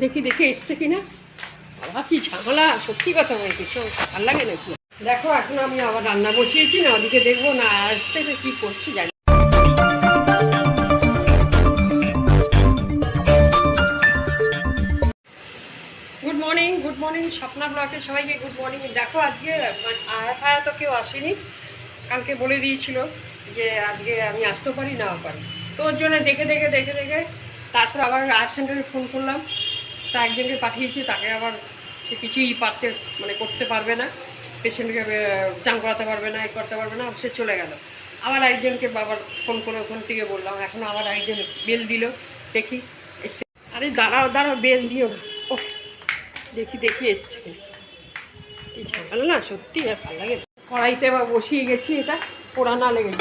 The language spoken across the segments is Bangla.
দেখি, দেখে এসছে কিনা? বাবা, কি ঝামেলা। সত্যি কথা বলছি সব ভালো লাগে নাকি? দেখো, এখন আমি আবার রান্না বসিয়েছি, না, ওদিকে দেখব না আসতে কি করছি জানি good morning good morning Swapna ব্লকে সবাইকে গুড মর্নিং দেখো, আজকে আয়া ফায়া তো কেউ আসেনি। কালকে বলে দিয়েছিল যে, আজকে আমি আসতে পারি নাও পারি। তো ওর জন্য দেখে দেখে দেখে দেখে তারপর আবার আর্ট সেন্টারে ফোন করলাম। তা একজনকে পাঠিয়েছি, তাকে আবার সে কিছুই পারতে মানে করতে পারবে না। পেশেন্টকে চান করাতে পারবে না, এ করতে পারবে না, সে চলে গেল। আবার একজনকে বাবার ফোন করে ওখান থেকে বললাম, এখন আবার একজন বেল দিল, দেখি, এসে আরে দাঁড়াও দাঁড়াও, বেল দিও। ও দেখি দেখি এসছে কি ঝামেলা না, সত্যি আর ভালো লাগে কড়াইতে বা বসিয়ে গেছি, এটা পোড়া না লেগে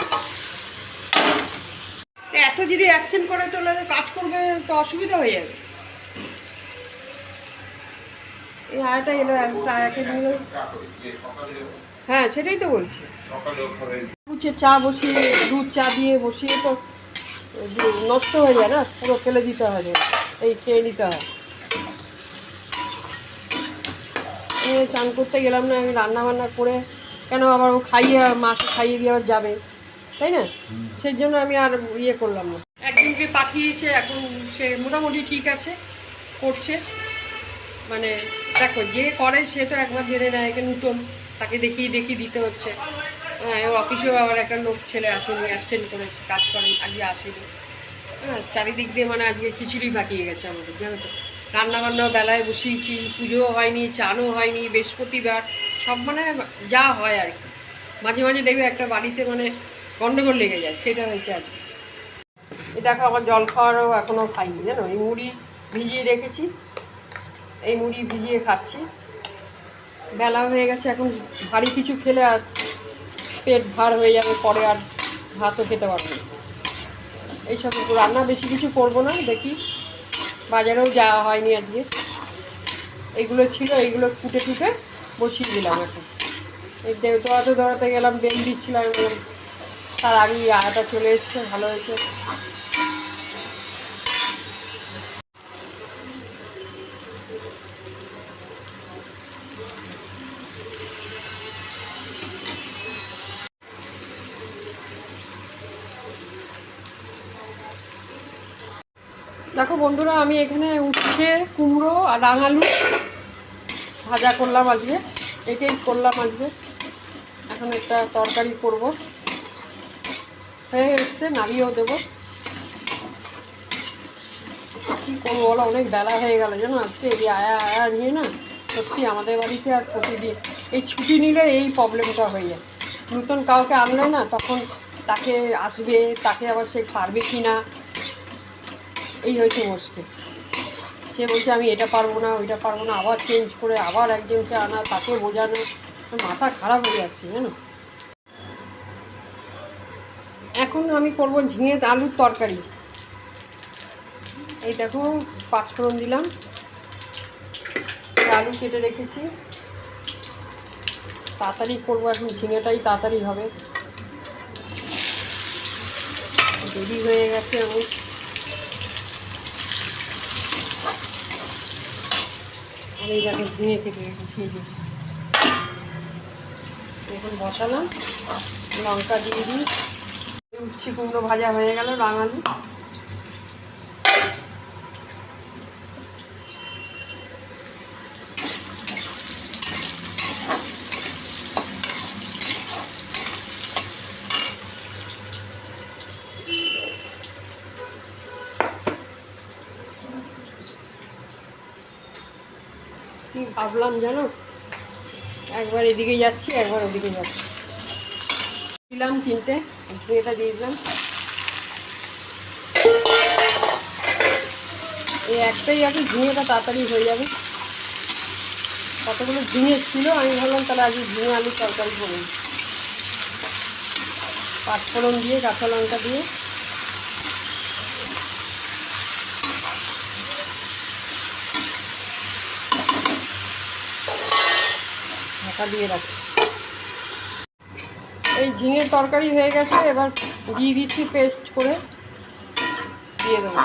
এত যদি অ্যাকশন করে তোলে কাজ করবে, তো অসুবিধা হয়ে যাবে। এই আয়াটা এলো একটা আয়াকে নিয়ে হ্যাঁ সেটাই তো বলছি। উচ্ছে চা বসিয়ে, দুধ চা দিয়ে বসিয়ে তো নষ্ট হয়ে যায় না? পুরো ফেলে দিতে হয়, এই খেয়ে নিতে হয়। চান করতে গেলাম না, আমি রান্না বান্না করে, কেন আবার ও খাইয়ে, মাকে খাইয়ে দিয়ে আবার যাবে? তাই না? সেই জন্য আমি আর ইয়ে করলাম না। একদিনকে পাঠিয়েছে, এখন সে মোটামুটি ঠিক আছে, করছে। মানে দেখো, যে করে সে তো একবার জেনে নেয়, একে নতুন। তাকে দেখিয়ে দেখিয়ে দিতে হচ্ছে। হ্যাঁ অফিসেও আবার একটা লোক ছেলে আসেনি অ্যাবসেন্ট করেছে, কাজ করে আজকে আসেনি। হ্যাঁ চারিদিক দিয়ে মানে আজকে খিচুড়ি পাকিয়ে গেছে আমাদের, জানো তো। রান্না বান্না বেলায় বসিয়েছি, পুজোও হয়নি চানও হয়নি, বৃহস্পতিবার, সব মানে যা হয় আর কি। মাঝে মাঝে দেখবে একটা বাড়িতে মানে গন্ডগোল লেগে যায়, সেটা হয়েছে আজকে। এই দেখো, আমার জল খাওয়ারও এখনও খাইনি, জানো? এই মুড়ি ভিজিয়ে রেখেছি। এই মুড়ি ভিজিয়ে খাচ্ছি। বেলা হয়ে গেছে, এখন ভারী কিছু খেলে আর পেট ভার হয়ে যাবে, পরে আর ভাতও খেতে পারব এইসব রান্না, বেশি কিছু করব না, দেখি বাজারেও যাওয়া হয়নি আজকে। এগুলো ছিল, এইগুলো কুটে টুটে বসিয়ে দিলাম এখন। এই দৌড়াতে দৌড়াতে গেলাম, বেল দিচ্ছিলাম, তার আগেই আয়াটা চলে এসছে, ভালো হয়েছে। দেখো বন্ধুরা, আমি এখানে উচ্ছে, কুমড়ো আর রাঙালু ভাজা করলাম আজকে। এটাই করলাম আজকে। এখন একটা তরকারি করব। হয়ে এসছে নামিয়েও দেবো। কী করব বলো, অনেক বেলা হয়ে গেল, জানো আজকে? এই আয়া আয়া নিয়ে না, সত্যি আমাদের বাড়িতে আর প্রতিদিন এই ছুটি নিলে এই প্রবলেমটা হয়ে যায়। নতুন কাউকে আনলে না, তখন তাকে আসবে, তাকে আবার সে পারবে কি না এই হয়েছে মুশকিল সে বলছে, আমি এটা পারব না, ওইটা পারব না, আবার চেঞ্জ করে আবার একজনকে আনা, তাকে বোঝানো। মাথা খারাপ হয়ে যাচ্ছে, জানো? এখন আমি করব ঝিঙে আলুর তরকারি। এই দেখো পাঁচফোড়ন দিলাম। আলু কেটে রেখেছি। তাড়াতাড়ি করব এখন, ঝিঙেটাই তাড়াতাড়ি হবে। দেরি হয়ে গেছে আমি এখন বসালাম লঙ্কা দিয়ে দিই। উচ্ছে কুমড়ো ভাজা হয়ে গেল রাঙালি কি ভাবলাম জানো? একবার এদিকে যাচ্ছি, একবার ওদিকে যাচ্ছি। দিলাম তিনটে ঝিঙেটা দিয়ে দিলাম। এই একটাই আছে, ঝিঙেটা তাড়াতাড়ি হয়ে যাবে। কতগুলো ঝিঙে ছিল, আমি ভাবলাম তাহলে আজকে ঝিঙে আলু তরকারি করব। পাঁচফোড়ন দিয়ে, কাঁচা লঙ্কা দিয়ে। ঢাকা দিয়ে রাখি। এই ঝিঙের তরকারি হয়ে গেছে, এবার দিয়ে দিচ্ছি পেস্ট করে। দিয়ে দেবো।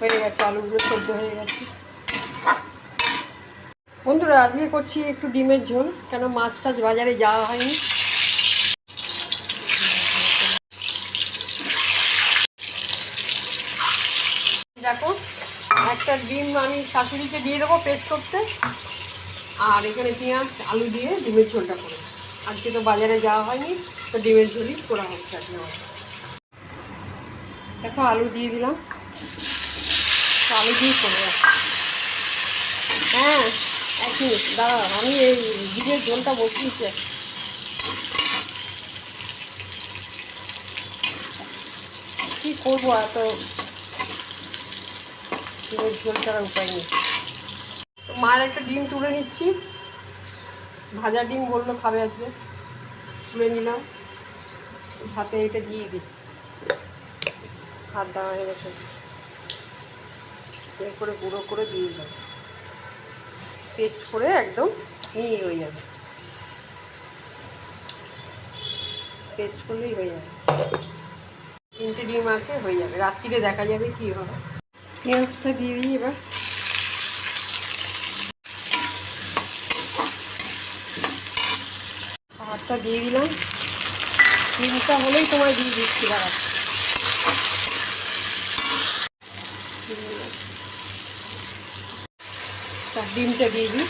হয়ে গেছে, আলুগুলো সেদ্ধ হয়ে গেছে। বন্ধুরা, আজকে করছি একটু ডিমের ঝোল, কেন মাছ টাছ বাজারে যাওয়া হয়নি দেখো একটা ডিম আমি শাশুড়িকে দিয়ে দেবো পেস্ট করতে। আর এখানে পেঁয়াজ, আলু দিয়ে ডিমের ঝোলটা করে আজকে তো বাজারে যাওয়া হয়নি, তো ডিমের ঝোলই করা হচ্ছে আজকে। দেখো, আলু দিয়ে দিলাম। আলু দিয়ে করে হ্যাঁ এক মিনিট দাঁড়া আমি এই ডিমের ঝোলটা বসিয়েছি। কী করব এত ডিমের ঝোল ছাড়া উপায় নেই। তো মায়ের একটা ডিম তুলে নিচ্ছি। ভাজা ডিম বলল খাবে আজকে। তুলে নিলাম। ভাতে এটা দিয়ে দিই। ভাত দেওয়া হয়ে গেছে। এরপরে গুঁড়ো করে দিয়ে দিলাম। পেস্ট করে একদম নিয়ে হয়ে যাবে। পেস্ট করলেই হয়ে যাবে। তিনটে ডিম আছে, হয়ে যাবে। রাত্রিরে দেখা যাবে কী হবে। পেঁয়াজটা দিয়ে দিই এবার ভাতটা দিয়ে দিলাম ডিমটা হলেই তোমায় দিয়ে দিচ্ছি, দাঁড়া। ডিমটা দিয়ে দিই।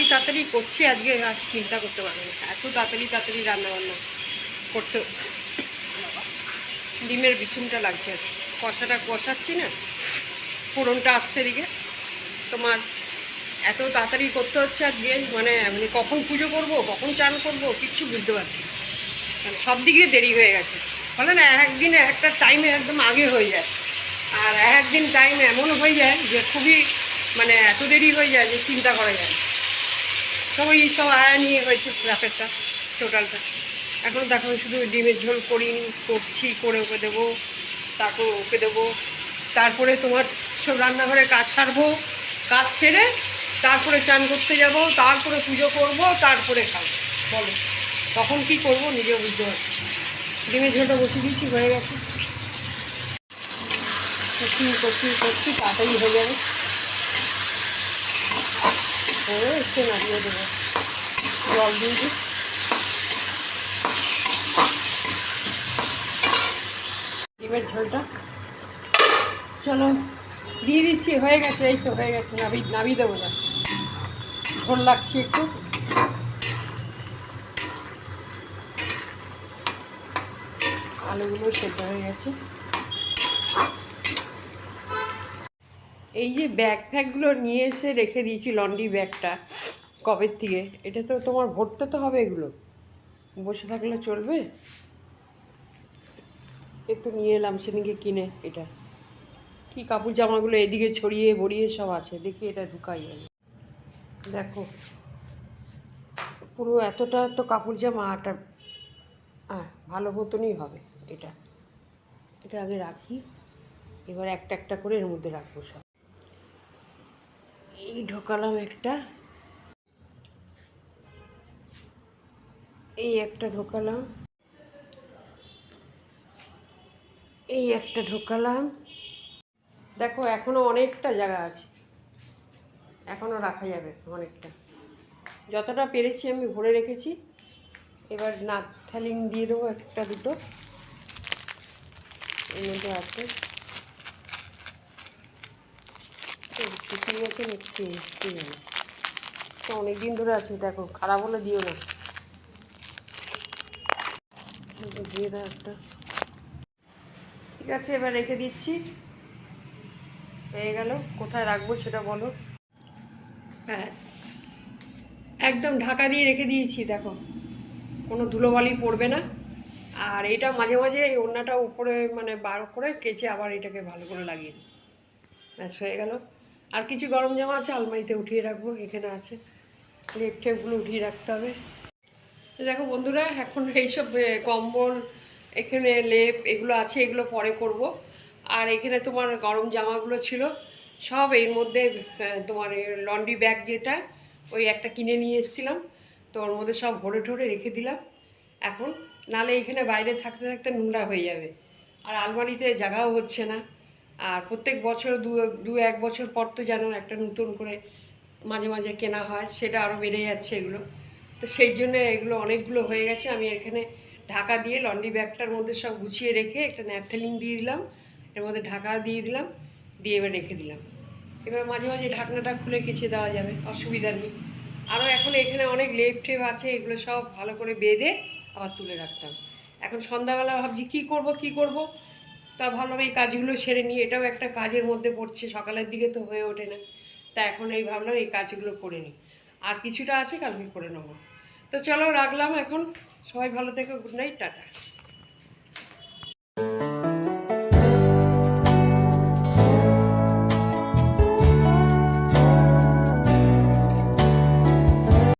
তাড়াতাড়ি তাড়াতাড়ি করছি, আজকে আর চিন্তা করতে পারব না। এত তাড়াতাড়ি তাড়াতাড়ি রান্না বান্না করতে ডিমের বিছুনটা লাগছে। আর। কষাটা কষাচ্ছি না, ফোড়নটা আসছে দিকে তোমার এত তাড়াতাড়ি করতে হচ্ছে আজকে মানে মানে কখন পুজো করব, কখন চান করব, কিচ্ছু বুঝতে পারছি মানে সব দিক দিয়ে দেরি হয়ে গেছে। বলে না একদিন একটা টাইমে একদম আগে হয়ে যায়। আর একদিন টাইম এমন হয়ে যায় যে খুবই মানে এত দেরি হয়ে যায় যে চিন্তা করা যায় না। সব আয়া নিয়ে হয়েছে ব্যাপারটা টোটালটা এখন দেখো শুধু ডিমের ঝোল করিনি করছি, করে ওকে দেবো, তারপর ওকে দেবো। তারপরে তোমার সব রান্নাঘরে কাজ সারবো, কাজ সেরে তারপরে চান করতে যাব, তারপরে পুজো করব, তারপরে খাব। বলো, তখন কি করব নিজেও বুঝতে পারছি ডিমের ঝোলটা বসিয়ে দিয়েছি, হয়ে গেছে। করছি করছি, তাড়াতাড়ি হয়ে যাবে। হয়ে একটু নাড়িয়ে দেবো। জল দিয়ে দিই। ডিমের ঝোলটা। চলো, দিয়ে দিচ্ছি, হয়ে গেছে, এই তো হয়ে গেছে, নাবি নাবি দেবো না ঝোল লাগছে একটু। আলুগুলো সেদ্ধ হয়ে গেছে। এই যে ব্যাগ ফ্যাগগুলো নিয়ে এসে রেখে দিয়েছি লন্ড্রি ব্যাগটা কবের থেকে? এটা তো তোমার ভরতে তো হবে এগুলো। বসে থাকলে চলবে? একটু নিয়ে এলাম, সেদিনকে কিনে এটা। কি কাপড় জামাগুলো এদিকে ছড়িয়ে বড়িয়ে সব আছে, দেখি এটা ঢুকাই আমি। দেখো, পুরো এতটা তো কাপড় জামা আটা হ্যাঁ ভালো মতনই হবে এটা। এটা আগে রাখি, এবার একটা একটা করে এর মধ্যে রাখব সব। এই ঢোকালাম একটা। এই একটা ঢোকালাম। এই একটা ঢোকালাম। দেখো, এখনও অনেকটা জায়গা আছে। এখনও রাখা যাবে অনেকটা। যতটা পেরেছি আমি ভরে রেখেছি। এবার থালিং দিয়ে দেবো একটা দুটো। এর মধ্যে আছে। মতন একটু জানি তো অনেক দিন ধরে আছে, দেখো, খারাপ হলে দিও না। দিয়ে দাও একটা। ঠিক আছে, এবার রেখে দিচ্ছি। হয়ে গেল, কোথায় রাখব সেটা বলো। ব্যাস। একদম ঢাকা দিয়ে রেখে দিয়েছি, দেখো। কোনো ধুলোবালি পড়বে না। আর এটা মাঝে মাঝে এই ওড়নাটা উপরে মানে বার করে কেচে আবার এটাকে ভালো করে লাগিয়ে দিই। ব্যাস, হয়ে গেল। আর কিছু গরম জামা আছে, আলমারিতে উঠিয়ে রাখব, এখানে আছে। লেপ টেপগুলো উঠিয়ে রাখতে হবে। দেখো বন্ধুরা, এখন এইসব কম্বল, এখানে লেপ, এগুলো আছে, এগুলো পরে করব। আর এখানে তোমার গরম জামাগুলো ছিল, সব এর মধ্যে তোমার লন্ড্রি ব্যাগ যেটা, ওই একটা কিনে নিয়ে এসেছিলাম। তো ওর মধ্যে সব ভরে ঠরে রেখে দিলাম। এখন নালে এখানে বাইরে থাকতে থাকতে নোংরা হয়ে যাবে। আর আলমারিতে জায়গাও হচ্ছে না। আর প্রত্যেক বছর দু দু এক বছর পর তো যেন একটা নতুন করে মাঝে মাঝে কেনা হয়, সেটা আরও বেড়ে যাচ্ছে এগুলো। তো সেই জন্য এগুলো অনেকগুলো হয়ে গেছে। আমি এখানে ঢাকা দিয়ে লন্ড্রি ব্যাগটার মধ্যে সব গুছিয়ে রেখে একটা ন্যাপথেলিন দিয়ে দিলাম, এর মধ্যে ঢাকা দিয়ে দিলাম, দিয়ে এবার রেখে দিলাম। এবার মাঝে মাঝে ঢাকনাটা খুলে কেচে দেওয়া যাবে, অসুবিধা নেই। আরও এখন এখানে অনেক লেপ টেপ আছে, এগুলো সব ভালো করে বেঁধে আবার তুলে রাখতাম। এখন সন্ধ্যাবেলা ভাবছি কী করব কী করব? তা ভাবলাম এই কাজগুলো সেরে নিই, এটাও একটা কাজের মধ্যে পড়ছে, সকালের দিকে তো হয়ে ওঠে না। তা এখন এই ভাবলাম এই কাজগুলো করে নিই। আর কিছুটা আছে কালকে করে নেব। তো চলো রাখলাম এখন, সবাই ভালো থেকো গুড নাইট টাটা।